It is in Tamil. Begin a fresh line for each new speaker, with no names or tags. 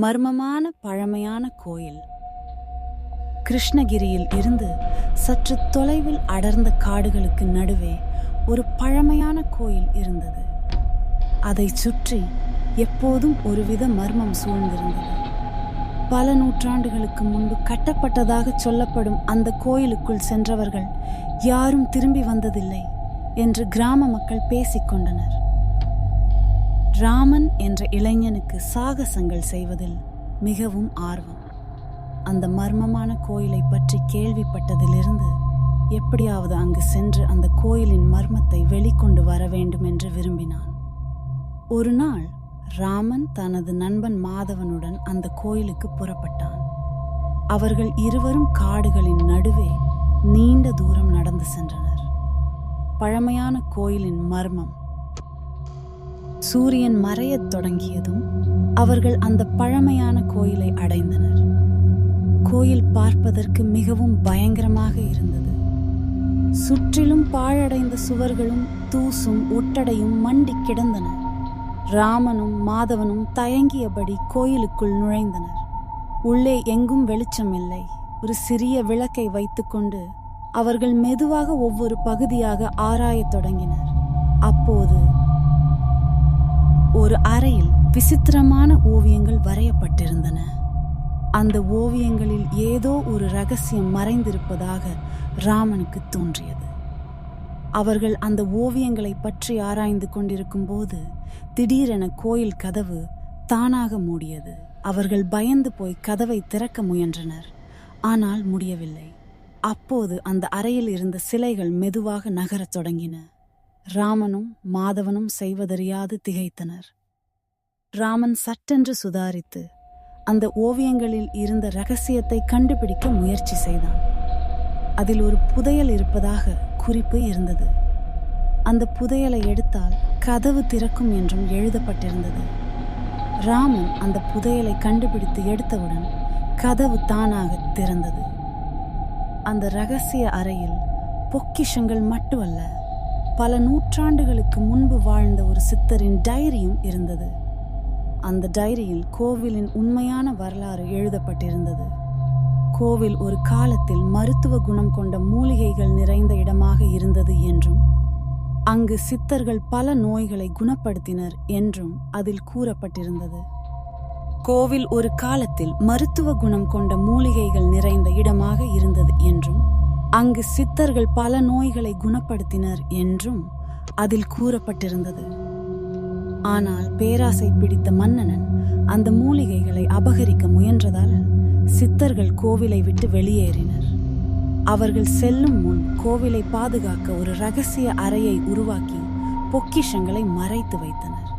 மர்மமான பழமையான கோயில். கிருஷ்ணகிரியில் இருந்து சற்று தொலைவில் அடர்ந்த காடுகளுக்கு நடுவே ஒரு பழமையான கோயில் இருந்தது. அதைச் சுற்றி எப்போதும் ஒருவித மர்மம் சூழ்ந்திருந்தது. பல நூற்றாண்டுகளுக்கு முன்பு கட்டப்பட்டதாக சொல்லப்படும் அந்த கோயிலுக்குள் சென்றவர்கள் யாரும் திரும்பி வந்ததில்லை என்று கிராம மக்கள் பேசிக்கொண்டனர் ராமன் என்ற இளைஞனுக்கு சாகசங்கள் செய்வதில் மிகவும் ஆர்வம். அந்த மர்மமான கோயிலை பற்றி கேள்விப்பட்டதிலிருந்து எப்படியாவது அங்கு சென்று அந்த கோயிலின் மர்மத்தை வெளிக்கொண்டு வர வேண்டும் என்று விரும்பினான். ஒரு நாள் ராமன் தனது நண்பன் மாதவனுடன் அந்த கோயிலுக்கு புறப்பட்டான். அவர்கள் இருவரும் காடுகளின் நடுவே நீண்ட தூரம் நடந்து சென்றனர். பழமையான கோயிலின் மர்மம் சூரியன் மறையத் தொடங்கியதும் அவர்கள் அந்த பழமையான கோயிலை அடைந்தனர். கோயில் பார்ப்பதற்கு மிகவும் பயங்கரமாக இருந்தது. சுற்றிலும் பாழடைந்த சுவர்களும் தூசும் ஒட்டடையும் மண்டி கிடந்தன. ராமனும் மாதவனும் தயங்கியபடி கோயிலுக்குள் நுழைந்தனர். உள்ளே எங்கும் வெளிச்சம் இல்லை ஒரு சிறிய விளக்கை வைத்துக்கொண்டு அவர்கள் மெதுவாக ஒவ்வொரு பகுதியாக ஆராயத் தொடங்கினர். அப்போது ஒரு அறையில் விசித்திரமான ஓவியங்கள் வரையப்பட்டிருந்தன. அந்த ஓவியங்களில் ஏதோ ஒரு ரகசியம் மறைந்திருப்பதாக ராமனுக்கு தோன்றியது. அவர்கள் அந்த ஓவியங்களை பற்றி ஆராய்ந்து கொண்டிருக்கும் போது திடீரென கோயில் கதவு தானாக மூடியது. அவர்கள் பயந்து போய் கதவை திறக்க முயன்றனர். ஆனால் முடியவில்லை. அப்போது அந்த அறையில் இருந்த சிலைகள் மெதுவாக நகரத் தொடங்கின. ராமனும் மாதவனும் செய்வதறியாது திகைத்தனர். ராமன் சட்டென்று சுதாரித்து அந்த ஓவியங்களில் இருந்த ரகசியத்தை கண்டுபிடிக்க முயற்சி செய்தான். அதில் ஒரு புதையல் இருப்பதாக குறிப்பு இருந்தது. அந்த புதையலை எடுத்தால் கதவு திறக்கும் என்றும் எழுதப்பட்டிருந்தது. ராமன் அந்த புதையலை கண்டுபிடித்து எடுத்தவுடன் கதவு தானாக திறந்தது. அந்த ரகசிய அறையில் பொக்கிஷங்கள் மட்டுமல்ல பல நூற்றாண்டுகளுக்கு முன்பு வாழ்ந்த ஒரு சித்தரின் டைரியும் இருந்தது. அந்த டைரியில் கோவிலின் உண்மையான வரலாறு எழுதப்பட்டிருந்தது. கோவில் ஒரு காலத்தில் மருத்துவ குணம் கொண்ட மூலிகைகள் நிறைந்த இடமாக இருந்தது என்றும் அங்கு சித்தர்கள் பல நோய்களை குணப்படுத்தினர் என்றும் அதில் கூறப்பட்டிருந்தது. கோவில் ஒரு காலத்தில் மருத்துவ குணம் கொண்ட மூலிகைகள் நிறைந்த இடமாக இருந்தது அங்கு சித்தர்கள் பல நோய்களை குணப்படுத்தினர் என்றும் அதில் கூறப்பட்டிருந்தது. ஆனால் பேராசை பிடித்த மன்னனன் அந்த மூலிகைகளை அபகரிக்க முயன்றதால் சித்தர்கள் கோவிலை விட்டு வெளியேறினர். அவர்கள் செல்லும் முன் கோவிலை பாதுகாக்க ஒரு ரகசிய அறையை உருவாக்கி பொக்கிஷங்களை மறைத்து வைத்தனர்.